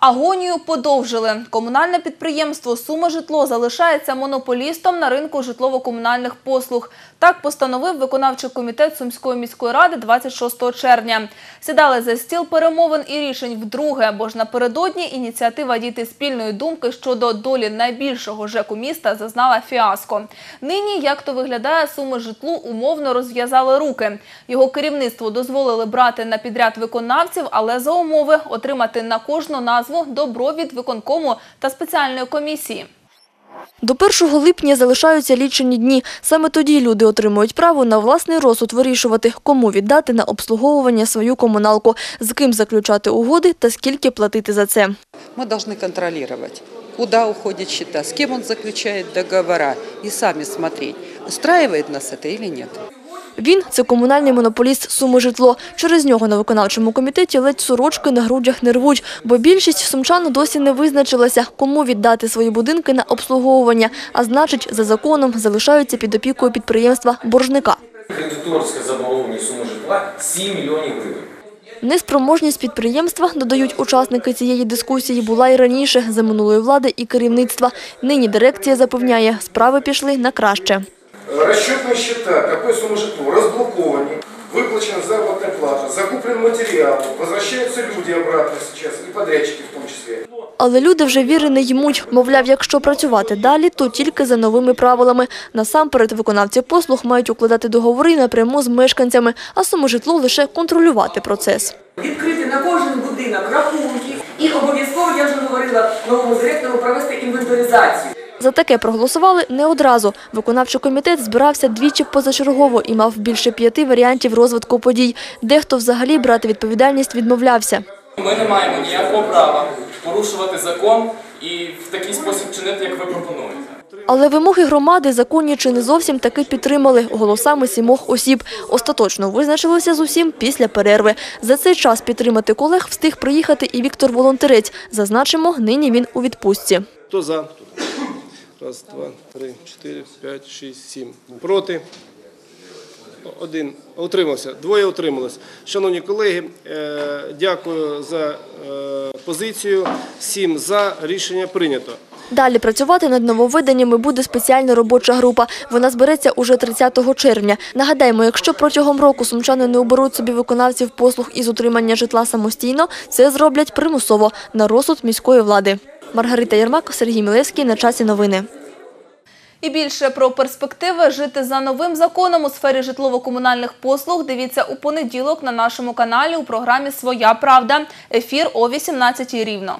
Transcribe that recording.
Агонію подовжили. Комунальне підприємство «Суми житло» залишається монополістом на ринку житлово-комунальних послуг. Так постановив виконавчий комітет Сумської міської ради 26 червня. Сідали за стіл перемовин і рішень вдруге, бо ж напередодні ініціатива дійти спільної думки щодо долі найбільшого ЖЕКу міста зазнала фіаско. Нині, як то виглядає, «Суми житлу» умовно розв'язали руки. Його керівництво дозволили брати на підряд виконавців, але за умови отримати на кожну назву добро від виконкому та спеціальної комісії. До 1 липня залишаються лічені дні. Саме тоді люди отримують право на власний розсуд вирішувати, кому віддати на обслуговування свою комуналку, з ким заключати угоди та скільки платити за це. Мы должны контролировать, куда уходит счета, с кем он заключает договора и сами смотреть, устраивает нас это или нет. Він – це комунальний монополіст «Суми житло». Через нього на виконавчому комітеті ледь сорочки на грудях не рвуть, бо більшість сумчан досі не визначилася, кому віддати свої будинки на обслуговування, а значить, за законом залишаються під опікою підприємства боржника. Кредиторська заборгованість суми житла 7 мільйонів гривень. Неспроможність підприємства, додають учасники цієї дискусії, була і раніше за минулої влади і керівництва. Нині дирекція запевняє, справи пішли на краще. Расчетные счета КП «Сумма житло» разблокованы, выплачена заработная плата, закуплен материал, возвращаются люди обратно сейчас, и подрядчики в том числе. Але люди вже віри не ймуть. Мовляв, якщо працювати далі, то тільки за новими правилами. Насамперед, виконавці послуг мають укладати договори напряму з мешканцями, а саможитло лише контролювати процес. відкрити на кожен будинок рахунки і обов'язково, я вже говорила новому директору, провести інвентаризацію. За таке проголосували не одразу. Виконавчий комітет збирався двічі позачергово і мав більше п'яти варіантів розвитку подій. Дехто взагалі брати відповідальність відмовлявся. Ми не маємо ніякого права порушувати закон і в такий спосіб чинити, як ви пропонуєте. Але вимоги громади законні чи не зовсім таки підтримали голосами сімох осіб. Остаточно визначилися з усім після перерви. За цей час підтримати колег встиг приїхати і Віктор Волонтерець. Зазначимо, нині він у відпустці. Хто за? Раз, два, три, чотири, п'ять, шість, сім. Проти? Один. Утримався. Двоє утрималось. Шановні колеги, е, дякую за е, позицію. Сім за. Рішення прийнято. Далі працювати над нововведеннями буде спеціальна робоча група. Вона збереться уже 30 червня. Нагадаємо, якщо протягом року сумчани не оберуть собі виконавців послуг із утримання житла самостійно, це зроблять примусово на розсуд міської влади. Маргарита Єрмак, Сергій Мілевський. На часі новини. І більше про перспективи жити за новим законом у сфері житлово-комунальних послуг дивіться у понеділок на нашому каналі у програмі Своя правда. Ефір о 18 рівно.